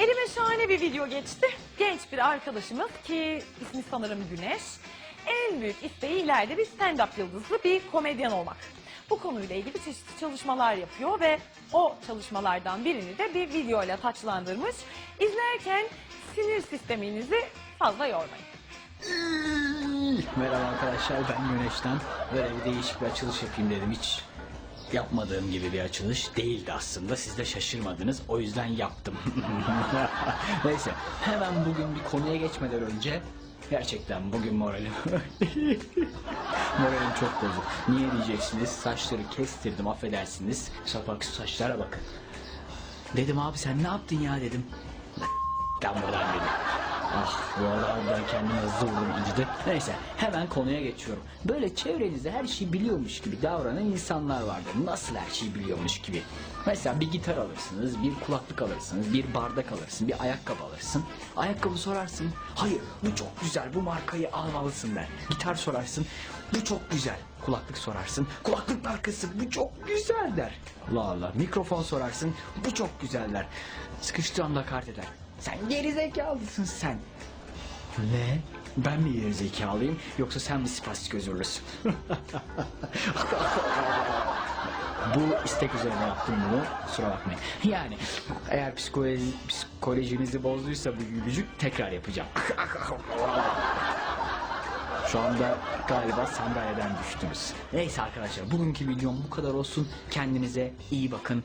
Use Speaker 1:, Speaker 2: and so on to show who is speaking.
Speaker 1: Elime şahane bir video geçti. Genç bir arkadaşımız ki ismi sanırım Güneş. En büyük isteği ileride bir stand-up yıldızlı bir komedyen olmak. Bu konuyla ilgili çeşitli çalışmalar yapıyor ve o çalışmalardan birini de bir videoyla taçlandırmış. İzlerken sinir sisteminizi fazla yormayın.
Speaker 2: Merhaba arkadaşlar ben Güneş'ten böyle bir değişik bir açılış yapayım dedim hiç yapmadığım gibi bir açılış değildi aslında. Siz de şaşırmadınız. O yüzden yaptım. Neyse hemen bugün bir konuya geçmeden önce gerçekten bugün moralim moralim çok bozuk. Niye diyeceksiniz? Saçları kestirdim affedersiniz. Şapak saçlara bakın. Dedim abi sen ne yaptın ya dedim. Ben buradan dedim. Ah bu arada ben kendime vurdum acıdı. Neyse hemen konuya geçiyorum. Böyle çevrenizde her şeyi biliyormuş gibi davranan insanlar vardır. Nasıl her şeyi biliyormuş gibi. Mesela bir gitar alırsınız, bir kulaklık alırsınız, bir bardak alırsın, bir ayakkabı alırsın. Ayakkabı sorarsın. Hayır bu çok güzel bu markayı almalısın der. Gitar sorarsın. Bu çok güzel. Kulaklık sorarsın. Kulaklık markası bu çok güzel der. Allah Allah. Mikrofon sorarsın. Bu çok güzel der. Sıkıştığı anda kart eder. Sen gerizekalısın sen. Ne? Ben mi gerizekalıyım yoksa sen mi spastik özürlüsün? Bu istek üzerine yaptım bunu. Kusura bakmayın. Yani eğer psikoloji, psikolojinizi bozduysa bu gülücük tekrar yapacağım. Şu anda galiba sandalyeden düştünüz. Neyse arkadaşlar bugünkü videom bu kadar olsun. Kendinize iyi bakın.